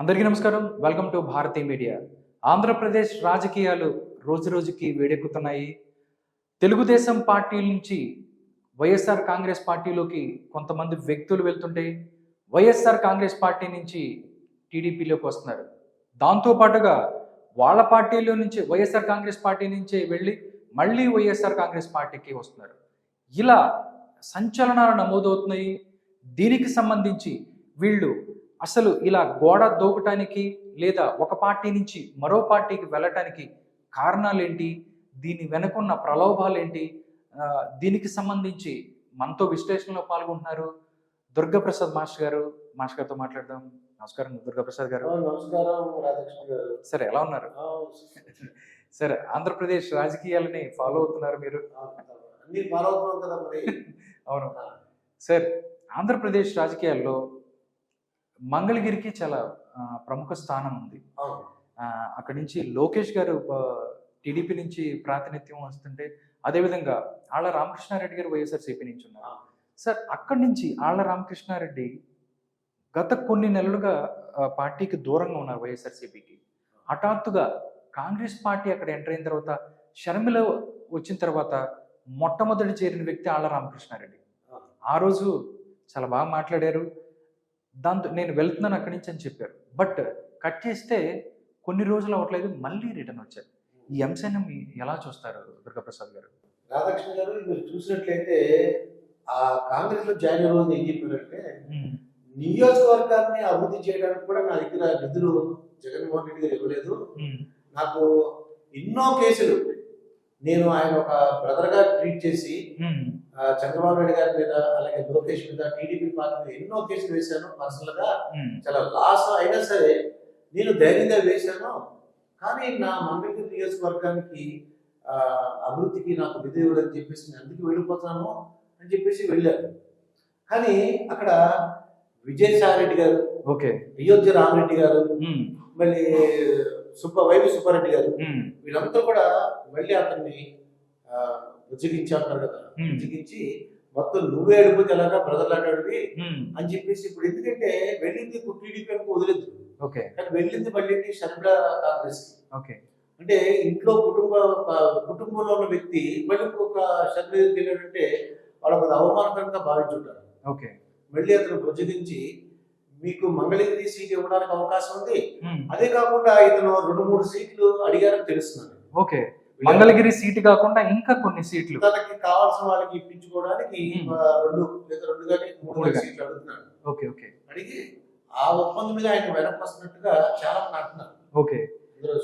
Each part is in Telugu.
అందరికీ నమస్కారం. Welcome to Bharati media Andhra Pradesh రాజకీయాలు రోజు రోజుకి వేడెక్కుతున్నాయి. తెలుగుదేశం పార్టీ నుంచి వైఎస్ఆర్ కాంగ్రెస్ పార్టీలోకి కొంతమంది వ్యక్తులు వెళ్తుంటే వైఎస్ఆర్ కాంగ్రెస్ పార్టీ నుంచి టీడీపీలోకి వస్తున్నారు. దాంతో పాటుగా వాళ్ళ పార్టీలో నుంచి వైఎస్ఆర్ కాంగ్రెస్ పార్టీ నుంచి వెళ్ళి మళ్ళీ వైఎస్ఆర్ కాంగ్రెస్ పార్టీకి వస్తున్నారు. ఇలా సంచలనాలు నమోదవుతున్నాయి. దీనికి సంబంధించి వీళ్ళు అసలు ఇలా గోడ దూకటానికి లేదా ఒక పార్టీ నుంచి మరో పార్టీకి వెళ్ళటానికి కారణాలేంటి? దీని వెనుకున్న ప్రలోభాలేంటి? దీనికి సంబంధించి మనతో విశ్లేషణలో పాల్గొంటున్నారు దుర్గాప్రసాద్ మాస్టర్ గారు. మాస్టర్ గారితో మాట్లాడదాం. నమస్కారం దుర్గాప్రసాద్ గారు. నమస్కారం సరే ఎలా ఉన్నారు? సరే ఆంధ్రప్రదేశ్ రాజకీయాలని ఫాలో అవుతున్నారు మీరు. ఆ, అన్ని ఫాలో అవుతున్నాం కదా మరి? అవును. సార్ ఆంధ్రప్రదేశ్ రాజకీయాల్లో మంగళగిరికి చాలా ప్రముఖ స్థానం ఉంది. అక్కడి నుంచి లోకేష్ గారు టీడీపీ నుంచి ప్రాతినిధ్యం వస్తుంటే అదేవిధంగా ఆళ్ళ రామకృష్ణారెడ్డి గారు వైఎస్ఆర్సీపీ నుంచి ఉన్నారు. సార్ అక్కడి నుంచి ఆళ్ళ రామకృష్ణారెడ్డి గత కొన్ని నెలలుగా పార్టీకి దూరంగా ఉన్నారు వైఎస్ఆర్సీపీకి. హఠాత్తుగా కాంగ్రెస్ పార్టీ అక్కడ ఎంటర్ అయిన తర్వాత షర్మిల వచ్చిన తర్వాత మొట్టమొదటి చేరిన వ్యక్తి ఆళ్ళ రామకృష్ణారెడ్డి. ఆ రోజు చాలా బాగా మాట్లాడారు. దాంతో నేను వెళ్తున్నాను అక్కడి నుంచి అని చెప్పారు. బట్ కట్ చేస్తే కొన్ని రోజులు అవ్వట్లేదు మళ్ళీ రిటర్న్ వచ్చారు. ఈ అంశాన్ని ఎలా చూస్తారు దుర్గాప్రసాద్ గారు? రాధాకృష్ణ గారు మీరు చూసినట్లయితే ఆ కాంగ్రెస్లో జాయిన్ రోజు ఏం చెప్పారంటే నియోజకవర్గాన్ని అభివృద్ధి చేయడానికి కూడా నా దగ్గర నిధులు జగన్మోహన్ రెడ్డి గారు ఇవ్వలేదు. నాకు ఎన్నో కేసులు నేను ఆయన ఒక బ్రదర్గా ట్రీట్ చేసి చంద్రబాబు నాయుడు గారి మీద అలాగే లోకేష్ మీద టీడీపీ పార్టీ మీద ఎన్నో కేసులు వేశాను పర్సనల్గా చాలా లాస్ అయినా సరే నేను ధైర్యంగా వేశాను. కానీ నా మంగళగిరి నియోజకవర్గానికి అభివృద్ధికి నాకు నిధి ఇవ్వడని చెప్పేసి నేను అందుకు వెళ్ళిపోతాను అని చెప్పేసి వెళ్ళాను. కానీ అక్కడ విజయసాయి రెడ్డి గారు ఓకే. అయోధ్య రామరెడ్డి గారు మళ్ళీ సుబ్బ వైవి సుబ్బారెడ్డి గారు వీళ్ళంతా కూడా మళ్ళీ అతన్ని ఆ, బుజ్జగించారు కదా. బుజ్జగించి మొత్తం నువ్వే అడిగిపోతే ఎలాగా బ్రదర్ లాంటి అని చెప్పేసి ఇప్పుడు ఎందుకంటే వెళ్ళింది ఇప్పుడు టీడీపీ అనుకో వదిలేదు. ఓకే. కానీ వెళ్ళింది మళ్ళీ షర్మిల కాంగ్రెస్. ఓకే. అంటే ఇంట్లో కుటుంబ ఒక కుటుంబంలో ఉన్న వ్యక్తి మళ్ళీ ఒక షర్మిల వెళ్ళాడంటే వాళ్ళకు అది అవమానకరంగా భావించుంటారు. ఓకే. మళ్ళీ అతను బుజ్జగించి మీకు మంగళగిరి సీట్ ఇవ్వడానికి అవకాశం ఉంది. అదే కాకుండా ఇతను రెండు మూడు సీట్లు అడిగారని తెలుస్తున్నాను ఓకే. మంగళగిరి సీటు కాకుండా ఇంకా కొన్ని సీట్లు. తనకి కావాల్సిన వాళ్ళకి ఇప్పించుకోవడానికి రెండు లేదా రెండు కానీ మూడు. సీట్లు అడుగుతున్నాడు. Okay okay. అడిగి ఆ ఒప్పందం మీద ఆయన వెనక్కి వస్తున్నట్టుగా చాలా మంది అంటున్నారు. ఓకే.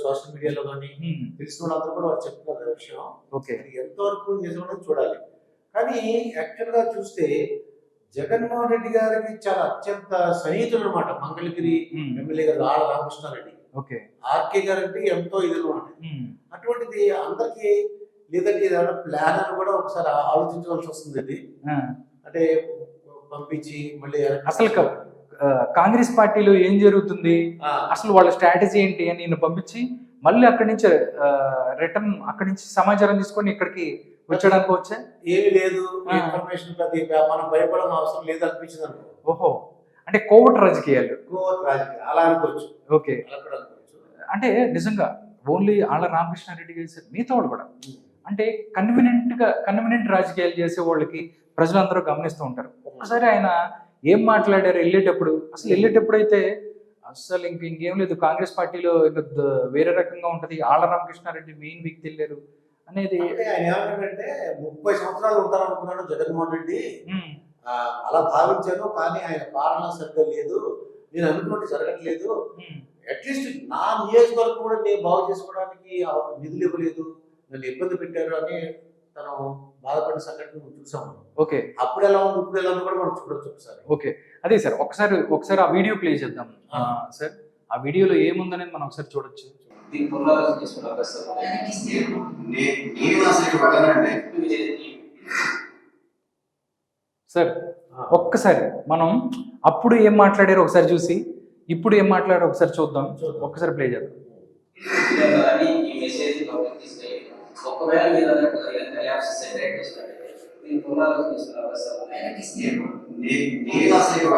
సోషల్ మీడియాలో కానీ తెలిసిన వాళ్ళందరూ కూడా వాళ్ళు చెప్తున్నారు విషయం. ఓకే. ఎంతవరకు నిజమని చూడాలి. కానీ యాక్చువల్గా చూస్తే జగన్మోహన్ రెడ్డి గారికి చాలా అత్యంత సన్నిహితుడు అనమాట మంగళగిరి ఎమ్మెల్యే గారు ఆళ్ళ రామకృష్ణారెడ్డి. ఆర్కే గారు అంటే ఎంతో ఇది అనమాట అటువంటిది అందరికీ లేదంటే ఏదైనా ప్లాన్ అని కూడా ఒకసారి ఆలోచించవలసి వస్తుంది ఇది అంటే పంపించి మళ్ళీ అసలు కాంగ్రెస్ పార్టీలో ఏం జరుగుతుంది? అసలు వాళ్ళ స్ట్రాటజీ ఏంటి అని నేను పంపించి మళ్ళీ అక్కడి నుంచి రిటర్న్ అక్కడి నుంచి సమాచారం తీసుకొని ఇక్కడికి వచ్చడానికి వచ్చా? ఏమీ లేదు. ఇన్ఫర్మేషన్ మనం భయపడడం అవసరం లేదు అనిపించింది అనుకో. ఓహో. అంటే రాజకీయాలు. కోవట్ రాజకీయం అలా అనుకోవచ్చు. ఓకే. అంటే నిజంగా ఓన్లీ ఆళ్ళ రామకృష్ణారెడ్డి గారి మిగతా వాళ్ళు కూడా. అంటే కన్వీనియంట్గా కన్వీనియంట్ రాజకీయాలు చేసే వాళ్ళకి ప్రజలందరూ గమనిస్తూ ఉంటారు. ఒక్కసారి ఆయన ఏం మాట్లాడారు వెళ్ళేటప్పుడు? అసలు వెళ్ళేటప్పుడు అయితే అసలు ఇంక ఇంకేం లేదు. కాంగ్రెస్ పార్టీలో ఇక వేరే రకంగా ఉంటది. ఆళ్ళ రామకృష్ణారెడ్డి మెయిన్ వ్యక్తి వెళ్ళారు. అనేది ముప్పై సంవత్సరాలు ఉంటారనుకున్నాడు జగన్మోహన్ రెడ్డి. అలా భావించాను కానీ ఆయన పాలన సరిగ్గా లేదు. నేను అనుకున్నట్టు జరగట్లేదు. అట్లీస్ట్ నా నియోజకవర్గం కూడా నేను బాగు చేసుకోవడానికి నిధులు ఇవ్వలేదు. నన్ను ఇబ్బంది పెట్టారు అని తను బాధపడిన సంఘటన చూసాము ఓకే. అప్పుడు ఎలా ఉంది ఇప్పుడు ఎలా ఉంది కూడా మనం చూడొచ్చు ఒకసారి. ఓకే. అదే సార్ ఒకసారి ఒకసారి ఆ వీడియో ప్లే చేద్దాం. ఆ, సార్ ఆ వీడియోలో ఏముందనేది మనం ఒకసారి చూడొచ్చు. దీన్ని పునరాలోచన చేసుకున్న అవకాశం నే- నేను అసలు సార్ ఒక్కసారి మనం అప్పుడు ఏం మాట్లాడారో ఒకసారి చూసి? ఇప్పుడు ఏం మాట్లాడారో ఒకసారి చూద్దాం. ఒక్కసారి ప్లే చేద్దాం. ఒకవేళ మీరు అన్నట్టుగా ల్యాబ్స్ సెపరేట్ దీన్ని నేను అసలు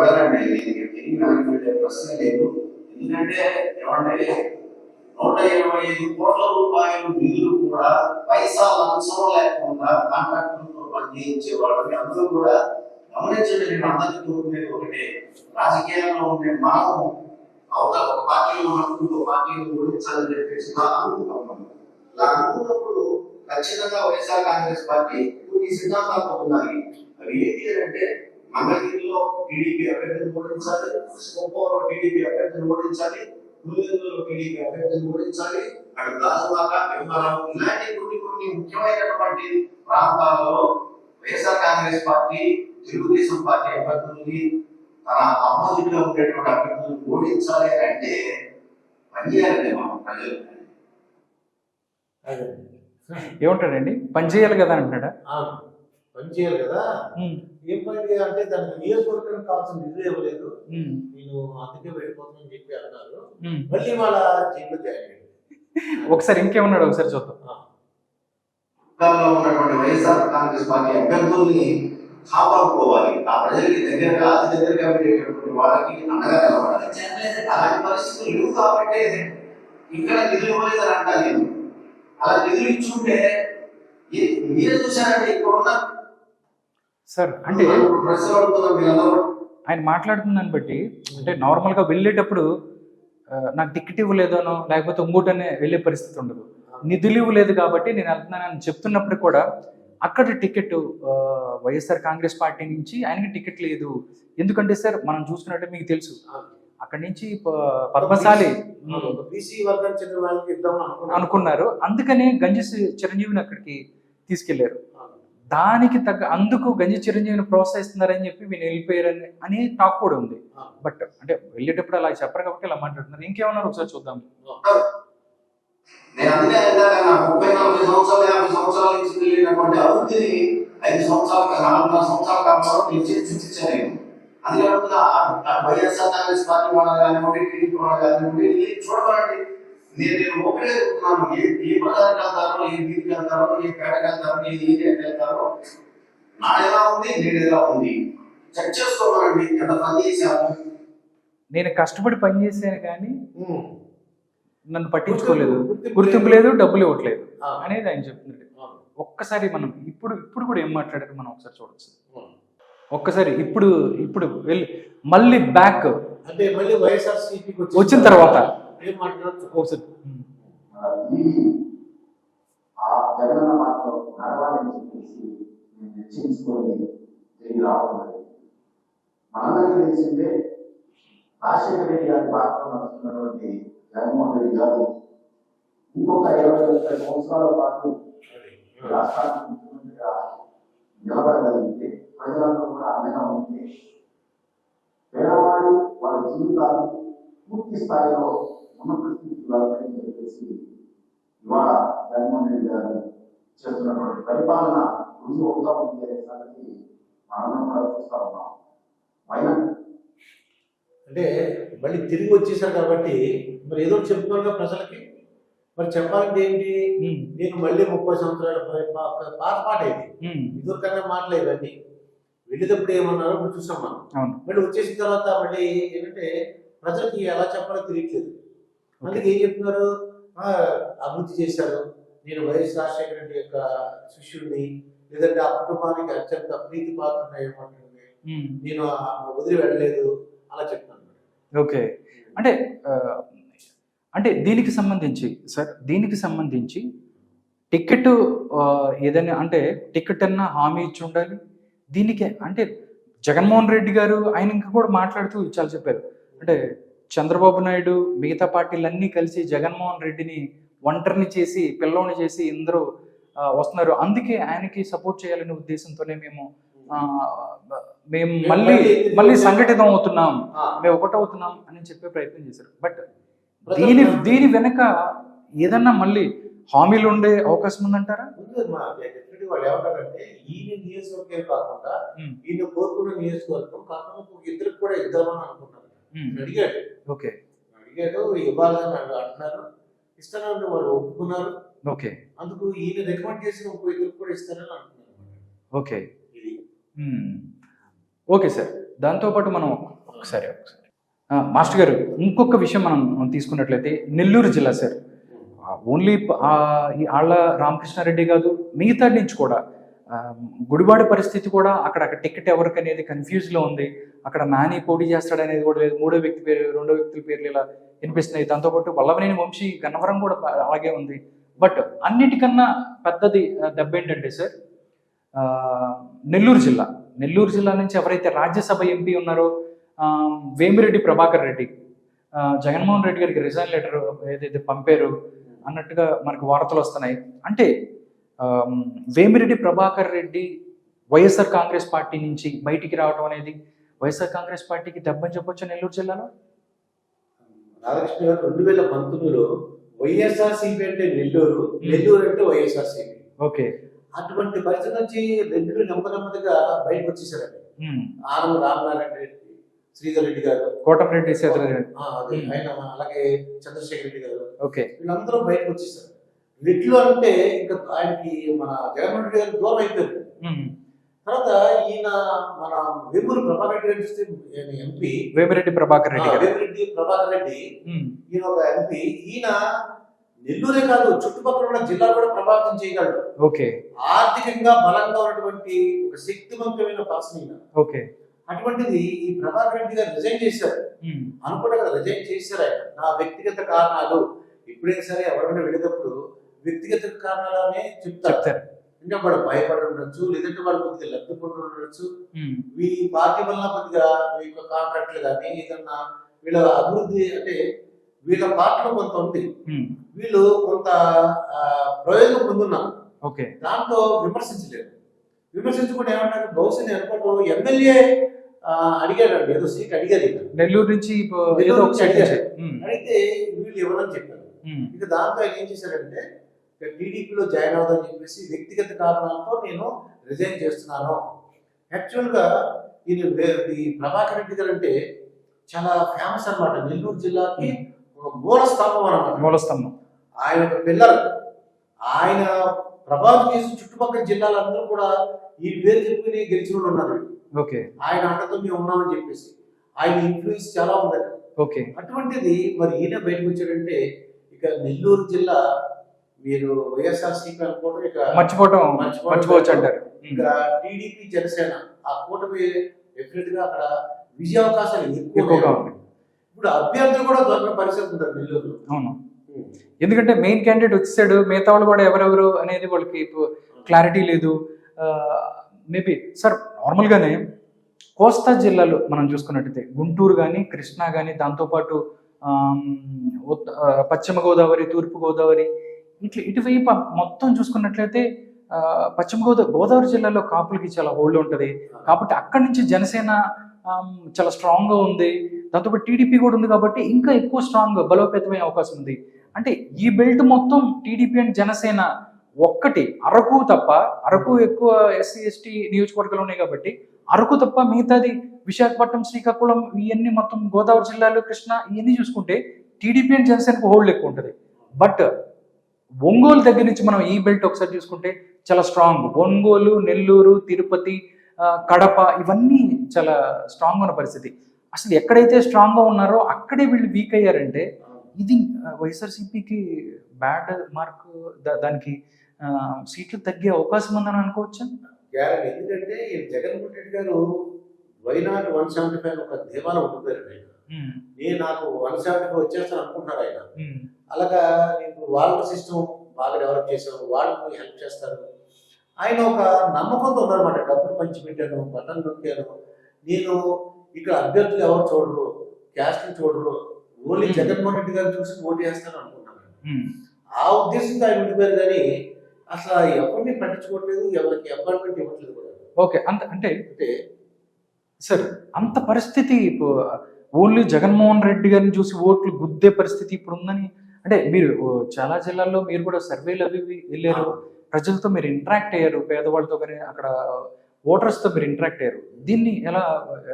నేను ప్రశ్న లేదు. ఎందుకంటే ఏమంటే నూట ఇరవై ఐదు కోట్ల రూపాయలు నిధులు కూడా పైసా లంచం లేకుండా కాంట్రాక్టులతో పనిచేయించే వాళ్ళని అందరూ కూడా గమనించండి నేను అందరికీ కోరుకునేది ఒకటే. రాజకీయాల్లో ఉండే మనము అవతల ఒక పార్టీలో ఉన్నప్పుడు ఇంకో పార్టీలో ఓడించాలని చెప్పేసి నా అనుకుంటాం అలా అనుకున్నప్పుడు ఖచ్చితంగా వైఎస్ఆర్ కాంగ్రెస్ పార్టీ కొన్ని సిద్ధాంతాలు ఉన్నాయి. అవి ఏంటి అంటే మంగళగిరిలో టీడీపీ అభ్యర్థిని ఓడించాలి కుప్పంలో టీడీపీ అభ్యర్థిని ఓడించాలి పులివెందులో టీడీపీ అభ్యర్థిని ఓడించాలి అటు గాజువాక భీమవరం ఇలాంటి కొన్ని కొన్ని ముఖ్యమైనటువంటి ప్రాంతాలలో YSR Congress party Telugu Desam party అభ్యర్థుల్ని తన ఆపోజిట్గా ఉండేటువంటి అభ్యర్థులను ఓడించాలి అంటే పనిచేయాలండి మనం ప్రజలు. అదే. ఏమంటాడండి? పని చేయాలి కదా అంటాడా అవును. పని చేయాలి కదా ఏం పని చేయాలి అంటే దానికి నియోజకవర్గానికి కావాల్సిన నిధులు ఇవ్వలేదు. నేను అందుకే వెళ్ళిపోతానని చెప్పి అన్నారు. మళ్ళీ వాళ్ళ జైల్లో జాయిన్ అయ్యాడు. ఒకసారి ఇంకేమన్నాడు? ఒకసారి చూద్దాం. ఉన్నటువంటి వైఎస్ఆర్ కాంగ్రెస్ పార్టీ అభ్యర్థుల్ని కాపాడుకోవాలి. ఆ ప్రజలకి దగ్గరగా అతి దగ్గరగా ఉండేటటువంటి వాళ్ళకి అండగా నిలబడాలి. అలాంటి పరిస్థితులు లేవు కాబట్టి ఇక్కడ నిధులు ఇవ్వలేదని అంటాను నేను. అలా నిధులు ఇచ్చుంటే మీరే చూసారండి ఇక్కడ ఉన్న సార్ అంటే ఆయన మాట్లాడుతున్న దాన్ని బట్టి అంటే నార్మల్గా వెళ్ళేటప్పుడు నాకు టికెట్ ఇవ్వలేదనో లేకపోతే ఇంకోటనే వెళ్ళే పరిస్థితి ఉండదు. నిధులు ఇవ్వలేదు కాబట్టి నేను వెళ్తున్నానని చెప్తున్నప్పుడు కూడా అక్కడ టికెట్ వైఎస్ఆర్ కాంగ్రెస్ పార్టీ నుంచి ఆయనకి టికెట్ లేదు. ఎందుకంటే సార్ మనం చూసుకున్నట్టే మీకు తెలుసు. అక్కడి నుంచి పద్మశాలి అనుకున్నారు. అందుకనే గంజి చిరంజీవిని అక్కడికి తీసుకెళ్ళారు. దానికి తగ్గ అందుకు గంజి చిరంజీవిని ప్రోత్సహిస్తున్నారని చెప్పి వీళ్ళు వెళ్ళిపోయారని అని టాక్ కూడా ఉంది. బట్ అంటే వెళ్ళేటప్పుడు అలా చెప్పరు కాబట్టి ఇలా మాట్లాడుతున్నారు. ఇంకేమన్నారు ఒకసారి చూద్దాం. నేను అందుకే ఇందాక నా ముప్పై నలభై సంవత్సరాలు యాభై సంవత్సరాల నుంచి వెళ్ళినటువంటి అభివృద్ధిని ఐదు సంవత్సరాల నాలుగున్నర సంవత్సరాల కాలంలో నేను చేసి చూపించాను నేను అందుకే ఆ వైఎస్ఆర్ కాంగ్రెస్ పార్టీ వాళ్ళని కానివ్వండి టీడీపీ వాళ్ళని కానివ్వండి ఇది చూడకండి. నేను నేను ఒకటే చెప్తున్నాను ఏ ఏ బజార్కి వెళ్తారో ఏ వీధికి వెళ్తారో ఏ పేటకి వెళ్తారో ఏ ఏరియాకి వెళ్తారో నా ఎలా ఉంది నేను ఎలా ఉంది? చెక్ చేసుకోవాలండి ఎంత పని చేశాము నేను కష్టపడి పని చేశాను కానీ. నన్ను పట్టించుకోలేదు గుర్తింపు లేదు డబ్బులు ఇవ్వట్లేదు. అనేది ఆయన చెప్తున్నాడు. ఒక్కసారి మనం ఇప్పుడు ఇప్పుడు కూడా ఏం మాట్లాడారు మనం ఒకసారి చూడొచ్చు. ఒక్కసారి ఇప్పుడు ఇప్పుడు వెళ్ళి మళ్ళీ బ్యాక్ అంటే మళ్ళీ వచ్చిన తర్వాత. ఏం మాట్లాడుతూ ఒకసారి ఉమ్. ఈ ఆ జగనన్న మాటలో నడవాలని చెప్పేసి నేను నిశ్చయించుకొని తిరిగి రావడం జరిగింది మనందరికీ తెలిసిందే రాజశేఖర రెడ్డి గారి బాటలో నడుస్తున్నటువంటి జగన్మోహన్ రెడ్డి గారు ఇంకొక ఇరవై ముప్పై సంవత్సరాల పాటు రాష్ట్రానికి ముఖ్యమంత్రిగా నిలబడగలిగితే ప్రజలందరూ కూడా అండగా ఉంటే పేదవాడు వాళ్ళ జీవితాలు పూర్తి స్థాయిలో ఉన్నత స్థితికి వెళ్ళాలని చెప్పేసి ఇవాళ జగన్మోహన్ రెడ్డి గారు చేస్తున్నటువంటి పరిపాలన రుజువు అవుతా ఉంది అనే సంగతి మనం కూడా చూస్తా ఉన్నాం అయినా అంటే మళ్ళీ తిరిగి వచ్చేసారు కాబట్టి మరి ఏదో చెప్తున్నారుగా ప్రజలకి. మరి చెప్పాలంటే ఏంటి. నేను మళ్ళీ ముప్పై సంవత్సరాల పాత పాట ఇది. ఇదివరకన్నా మాటలే ఇవన్నీ. వెళ్ళేటప్పుడు ఏమన్నారో ఇప్పుడు చూసాం మనం. మళ్ళీ వచ్చేసిన తర్వాత మళ్ళీ ఏంటంటే ప్రజలకి ఎలా చెప్పాలో తెలియట్లేదు. అందుకే ఏం చెప్తున్నారు అభివృద్ధి చేశారు. నేను వైఎస్ రాజశేఖర రెడ్డి యొక్క శిష్యుడిని లేదంటే ఆ కుటుంబానికి అత్యంత ప్రీతి పాత్ర. నేను వదిలి వెళ్ళలేదు. అలా చెప్తున్నాను ఓకే. అంటే అంటే దీనికి సంబంధించి సార్ దీనికి సంబంధించి టికెట్ ఏదైనా అంటే టికెట్ అన్నా హామీ ఇచ్చి ఉండాలి. దీనికి అంటే జగన్మోహన్ రెడ్డి గారు ఆయన ఇంకా కూడా మాట్లాడుతూ చాలా చెప్పారు. అంటే చంద్రబాబు నాయుడు మిగతా పార్టీలన్నీ కలిసి జగన్మోహన్ రెడ్డిని ఒంటరిని చేసి పిల్లోని చేసి ఇందరూ వస్తున్నారు. అందుకే ఆయనకి సపోర్ట్ చేయాలనే ఉద్దేశంతోనే మేము మేము మళ్ళీ మళ్ళీ సంఘటితం అవుతున్నాం. మేము ఒకటవుతున్నాం అని చెప్పే ప్రయత్నం చేశారు. బట్ దీని దీని వెనక ఏదన్నా మళ్ళీ హామీలు ఉండే అవకాశం ఉందంటారా? వాళ్ళు ఏమంటారంటే ఈయన నియోజకవర్గం కాకుండా. ఈయన కోరుకున్న నియోజకవర్గం కాకుండా ఇద్దరికి కూడా ఇద్దామని అడిగాడు. ఓకే అడిగాడు ఇవ్వాలని అడు- అంటున్నారు. వాళ్ళు ఒప్పుకున్నారు. ఓకే అందుకు ఈయన రికమెండ్ చేసిన ఇంకో ఇద్దరికి కూడా అంటున్నారు. ఓకే ఇది. ఉమ్. Okay sir. దాంతోపాటు మనం ఒకసారి ఒకసారి. మాస్టర్ గారు ఇంకొక విషయం మనం తీసుకున్నట్లయితే నెల్లూరు జిల్లా సార్. ఓన్లీ ఆళ్ళ రామకృష్ణారెడ్డి కాదు మిగతా నుంచి కూడా ఆ, గుడివాడ పరిస్థితి కూడా అక్కడ టికెట్ ఎవరికి అనేది కన్ఫ్యూజ్లో ఉంది. అక్కడ నాని పోటీ చేస్తాడు అనేది కూడా లేదు. మూడో వ్యక్తి పేరు రెండో వ్యక్తుల పేర్లు ఇలా వినిపిస్తున్నాయి. దాంతోపాటు వల్లవనేని వంశీ గన్నవరం కూడా అలాగే ఉంది. బట్ అన్నిటికన్నా పెద్దది దెబ్బ ఏంటంటే సార్ నెల్లూరు జిల్లా. నెల్లూరు జిల్లా నుంచి ఎవరైతే రాజ్యసభ ఎంపీ ఉన్నారో వేమిరెడ్డి ప్రభాకర్ రెడ్డి జగన్మోహన్ రెడ్డి గారికి రిజైన్ లెటర్ ఏదైతే పంపారు అన్నట్టుగా మనకు వార్తలు వస్తున్నాయి. అంటే వేమిరెడ్డి ప్రభాకర్ రెడ్డి వైఎస్ఆర్ కాంగ్రెస్ పార్టీ నుంచి బయటికి రావడం అనేది వైఎస్ఆర్ కాంగ్రెస్ పార్టీకి దెబ్బని చెప్పొచ్చు నెల్లూరు జిల్లాలో? రాధాకృష్ణ గారు రెండు వేల పంతొమ్మిదిలో వైఎస్ఆర్ సిపి అంటే నెల్లూరు నెల్లూరు అంటే వైఎస్ఆర్ సిపి. ఓకే. అటువంటి పరిస్థితి నుంచి రెండు నెమ్మది నెమ్మదిగా బయటకు వచ్చేసారండి. ఆనం రామనారాయణ రెడ్డి శ్రీధర్ రెడ్డి గారు. కోటమిరెడ్డి సేతుల రెడ్డి. ఆయన అలాగే చంద్రశేఖర్ రెడ్డి గారు. ఓకే. వీళ్ళందరూ బయటకు వచ్చేసారు. రెడ్లు అంటే ఇంకా ఆయనకి మన జగన్మోహన్ రెడ్డి గారు దూరం అయిపోయారు. ఉమ్. తర్వాత ఈయన మన వేమూరు ప్రభాకర్ రెడ్డి గారు చూస్తే ఎంపీ. వేమిరెడ్డి ప్రభాకర్ రెడ్డి వేమిరెడ్డి ప్రభాకర్ రెడ్డి. ఈయన ఒక ఎంపీ. ఈయన నెల్లూరే కాదు చుట్టుపక్కల ఉన్న జిల్లా కూడా ప్రభావితం చేయగలడు ఓకే. ఆర్థికంగా బలంగా ఉన్నటువంటి ఒక శక్తివంతమైన పర్సన్ ఓకే. అటువంటిది ఈ ప్రభాకర్ రెడ్డి గారు రిజైన్ చేశారు. అనుకుంటా కదా రిజైన్ చేశారు ఆయన. నా వ్యక్తిగత కారణాలు. ఎప్పుడైనా సరే ఎవరైనా వెళ్ళేటప్పుడు వ్యక్తిగత కారణాలనే చెప్తారు. అంటే వాడు భయపడి ఉండొచ్చు లేదంటే వాడు కొద్దిగా లబ్ధి పొంది ఉండొచ్చు. ఈ పార్టీ వల్ల కొద్దిగా మీ యొక్క కాంట్రాక్ట్లు కానీ ఏదన్నా వీళ్ళ అభివృద్ధి అంటే వీళ్ళ పార్టీలో కొంత ఉంది ఉమ్. వీళ్ళు కొంత ప్రయోజనం పొందున్నారు ఓకే దాంతో విమర్శించలేదు విమర్శించకుండా ఏమన్నారు బహుశా నేను ఎమ్మెల్యే అడిగాడండి ఏదో సీట్ అడిగారు. నెల్లూరు నుంచి. ఉమ్. అడిగితే వీళ్ళు ఎవరని చెప్పారు ఉమ్. ఇక దాంతో ఆయన ఏం చేశారంటే ఇక టీడీపీలో జాయిన్ అవుదని చెప్పేసి వ్యక్తిగత కారణాలతో నేను రిజైన్ చేస్తున్నాను యాక్చువల్గా ఈయన ఈ ప్రభాకర్ రెడ్డి గారు అంటే చాలా ఫేమస్ అన్నమాట నెల్లూరు జిల్లాకి మూల స్తంభం అన్నమాట మూలస్తంభం. ఆయన ఒక పిల్లలు ఆయన ప్రభావితం చేసిన చుట్టుపక్కల జిల్లాలందరూ కూడా ఈ పేరు చెప్పుకుని గెలిచిన వాళ్ళు ఉన్నారు. ఓకే. ఆయన అండతో మేము ఉన్నామని చెప్పేసి ఆయన ఇన్ఫ్లుయెన్స్ చాలా ఉందండి ఓకే. అటువంటిది మరి ఈయన బయటకు వచ్చాడంటే ఇక నెల్లూరు జిల్లా మీరు వైఎస్ఆర్సీపీ అనుకోవడం ఇక మర్చిపోవటం మర్చిపోవచ్చు అంటారు. ఇక టీడీపీ జనసేన ఆ కూటమి డెఫినెట్గా అక్కడ విజయ అవకాశాలు ఎక్కువగా ఎక్కువగా ఉన్నాయి. ఇప్పుడు అభ్యర్థులు కూడా దొరికిన పరిస్థితి ఉంటుంది నెల్లూరు అవును. ఎందుకంటే మెయిన్ క్యాండిడేట్ వచ్చేసాడు మిగతా వాళ్ళు కూడా ఎవరెవరు అనేది వాళ్ళకి క్లారిటీ లేదు. మేబీ సార్ నార్మల్గానే కోస్తా జిల్లాలో మనం చూసుకున్నట్టయితే గుంటూరు కానీ కృష్ణా కానీ దాంతోపాటు పశ్చిమ గోదావరి తూర్పు గోదావరి ఇట్లా ఇటువైపు మొత్తం చూసుకున్నట్లయితే పశ్చిమ గోదావరి గోదావరి జిల్లాలో కాపులకి చాలా హోల్డ్ ఉంటుంది. కాబట్టి అక్కడి నుంచి జనసేన చాలా స్ట్రాంగ్గా ఉంది. దాంతోపాటు టీడీపీ కూడా ఉంది కాబట్టి ఇంకా ఎక్కువ స్ట్రాంగ్ బలోపేతమయ్యే అవకాశం ఉంది. అంటే ఈ బెల్ట్ మొత్తం టీడీపీ అండ్ జనసేన ఒక్కటి. అరకు తప్ప అరకు ఎక్కువ ఎస్సీ ఎస్టీ నియోజకవర్గాలు ఉన్నాయి కాబట్టి అరకు తప్ప మిగతాది విశాఖపట్నం శ్రీకాకుళం ఇవన్నీ మొత్తం గోదావరి జిల్లాలో కృష్ణ ఇవన్నీ చూసుకుంటే టీడీపీ అండ్ జనసేనకు హోల్డ్ ఎక్కువ ఉంటుంది. బట్ ఒంగోలు దగ్గర నుంచి మనం ఈ బెల్ట్ ఒకసారి చూసుకుంటే చాలా స్ట్రాంగ్ ఒంగోలు నెల్లూరు తిరుపతి కడప ఇవన్నీ చాలా స్ట్రాంగ్ ఉన్న పరిస్థితి. అసలు ఎక్కడైతే స్ట్రాంగ్గా ఉన్నారో అక్కడే వీళ్ళు వీక్ అయ్యారంటే ఇది వైఎస్ఆర్సీపీకి బ్యాడ్ మార్క్ దానికి సీట్లు తగ్గే అవకాశం ఉందని అనుకోవచ్చా? ఎందుకంటే జగన్మోహన్ రెడ్డి గారు వైనాట్ వన్ సెవెంటీ ఫైవ్ ఒక దేవాలయం ఉండిపోయారు ఆయన. నేను నాకు వన్ సెవెంటీ ఫైవ్ వచ్చేస్తాను అనుకుంటున్నారు ఆయన. అలాగా నీకు వాళ్ళ సిస్టమ్ బాగా డెవలప్ చేశారు వాళ్ళకి హెల్ప్ చేస్తారు. ఆయన ఒక నమ్మకంతో ఉన్నారన్నమాట. డబ్బులు పంచి పెట్టాను బటన్ నొక్కాను. నేను ఇక్కడ అభ్యర్థులు ఎవరు చూడరు క్యాస్ట్ చూడరు. Only Hmm. జగన్మోహన్ రెడ్డి గారు చూసి ఓటు వేస్తాను అనుకున్నాను ఉమ్, ఆ ఉద్దేశంతో ఆయన ఉండిపోయారు కానీ అసలు ఎవరిని పట్టించుకోవట్లేదు ఎవరికి అపాయింట్మెంట్ ఇవ్వట్లేదు కూడా. ఓకే అంత అంటే అంటే సార్ అంత పరిస్థితి ఓన్లీ జగన్మోహన్ రెడ్డి గారిని చూసి ఓట్లు గుద్దే పరిస్థితి ఇప్పుడు ఉందని అంటే మీరు చాలా జిల్లాల్లో మీరు కూడా సర్వేలు అవి వెళ్ళారు. ప్రజలతో మీరు ఇంటరాక్ట్ అయ్యారు పేదవాళ్ళతో కానీ అక్కడ ఓటర్స్తో మీరు ఇంటరాక్ట్ అయ్యారు. దీన్ని ఎలా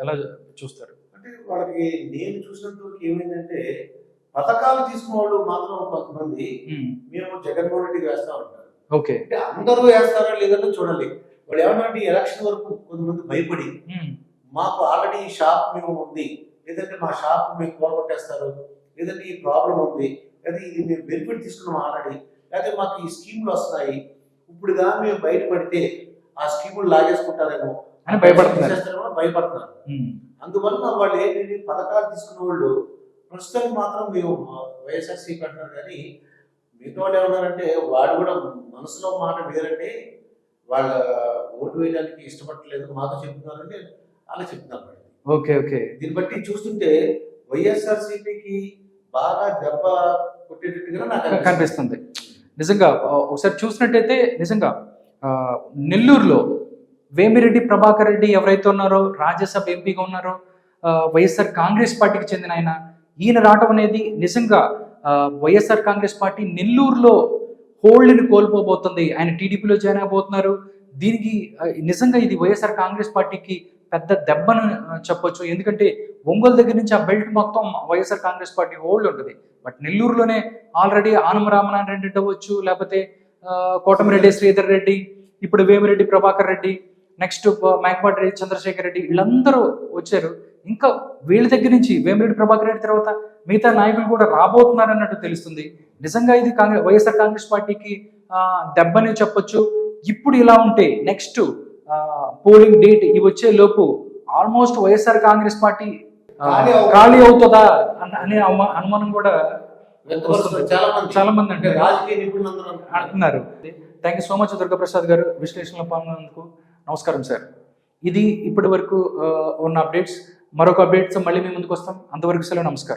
ఎలా చూస్తారు? అంటే వాళ్ళకి నేను వరకు ఏమైందంటే పథకాలు తీసుకున్న వాళ్ళు మాత్రం కొంతమంది మేము జగన్మోహన్ రెడ్డికి వేస్తా ఉంటారు. ఓకే. అంటే అందరూ వేస్తారా లేదని చూడాలి. వాళ్ళు ఏమన్నా ఎలక్షన్ వరకు కొంతమంది భయపడి మాకు ఆల్రెడీ షాప్ మేము ఉంది లేదంటే మా షాప్ మేము కోరగొట్టేస్తారు లేదంటే ఈ ప్రాబ్లం ఉంది లేదా ఇది మేము బెనిఫిట్ తీసుకున్నాం ఆల్రెడీ లేకపోతే మాకు ఈ స్కీములు వస్తున్నాయి ఇప్పుడు కానీ మేము బయటపడితే ఆ స్కీములు లాగేసుకుంటారేమో అని భయపడుతున్నారు. భయపడుతున్నారు అందువల్ల వాళ్ళు ఏంటంటే పథకాలు తీసుకున్న వాళ్ళు ప్రస్తుతానికి మాత్రం మేము వైఎస్ఆర్సీపీ అంటున్నారు కానీ మిగతా వాళ్ళు ఏమన్నారంటే వాడు కూడా మనసులో మాట వేరంటే వాళ్ళ ఓటు వేయడానికి ఇష్టపడట్లేదు మాతో చెప్తున్నారంటే అలా చెప్తున్నారు. ఓకే ఓకే దీన్ని బట్టి చూస్తుంటే వైఎస్ఆర్సీపీకి బాగా దెబ్బ కొట్టేటట్టుగా నాకు. కనిపిస్తుంది నిజంగా ఒకసారి చూసినట్టయితే నిజంగా నెల్లూరులో వేమిరెడ్డి ప్రభాకర్ రెడ్డి ఎవరైతే ఉన్నారో రాజ్యసభ ఎంపీగా ఉన్నారో వైఎస్ఆర్ కాంగ్రెస్ పార్టీకి చెందిన ఆయన ఈయన రావడం అనేది నిజంగా వైఎస్ఆర్ కాంగ్రెస్ పార్టీ నెల్లూరులో హోల్డ్ని కోల్పోబోతుంది. ఆయన టీడీపీలో జాయిన్ అయిపోతున్నారు. దీనికి నిజంగా ఇది వైఎస్ఆర్ కాంగ్రెస్ పార్టీకి పెద్ద దెబ్బను చెప్పొచ్చు. ఎందుకంటే ఒంగోలు దగ్గర నుంచి ఆ బెల్ట్ మొత్తం వైఎస్ఆర్ కాంగ్రెస్ పార్టీ హోల్డ్ ఉంటుంది. బట్ నెల్లూరులోనే ఆల్రెడీ ఆనం రామనారాయణ రెడ్డి అవ్వచ్చు లేకపోతే కోటమిరెడ్డి శ్రీధర్ రెడ్డి ఇప్పుడు వేమిరెడ్డి ప్రభాకర్ రెడ్డి నెక్స్ట్ మేకపాటి రెడ్డి చంద్రశేఖర్ రెడ్డి వీళ్ళందరూ వచ్చారు. ఇంకా వీళ్ళ దగ్గర నుంచి వేమిరెడ్డి ప్రభాకర్ రెడ్డి తర్వాత మిగతా నాయకులు కూడా రాబోతున్నారు అన్నట్టు తెలుస్తుంది. నిజంగా ఇది కాంగ్రెస్ వైఎస్ఆర్ కాంగ్రెస్ పార్టీకి దెబ్బని చెప్పొచ్చు. ఇప్పుడు ఇలా ఉంటే నెక్స్ట్ పోలింగ్ డేట్ ఇవి వచ్చే లోపు ఆల్మోస్ట్ వైఎస్ఆర్ కాంగ్రెస్ పార్టీ ఖాళీ అవు- ఖాళీ అవుతుందా అనే అనుమానం కూడా చాలా మంది. చాలా మంది అంటే రాజకీయ అంటున్నారు. Thank you so much Durgaprasad గారు విశ్లేషణలో పాల్గొన్నందుకు నమస్కారం సార్ ఇది ఇప్పటి వరకు uh, ఉన్న అప్డేట్స్ మరొక అప్డేట్స్ మళ్ళీ మీ ముందుకు వస్తాం. అంతవరకు సెలవు నమస్కారం.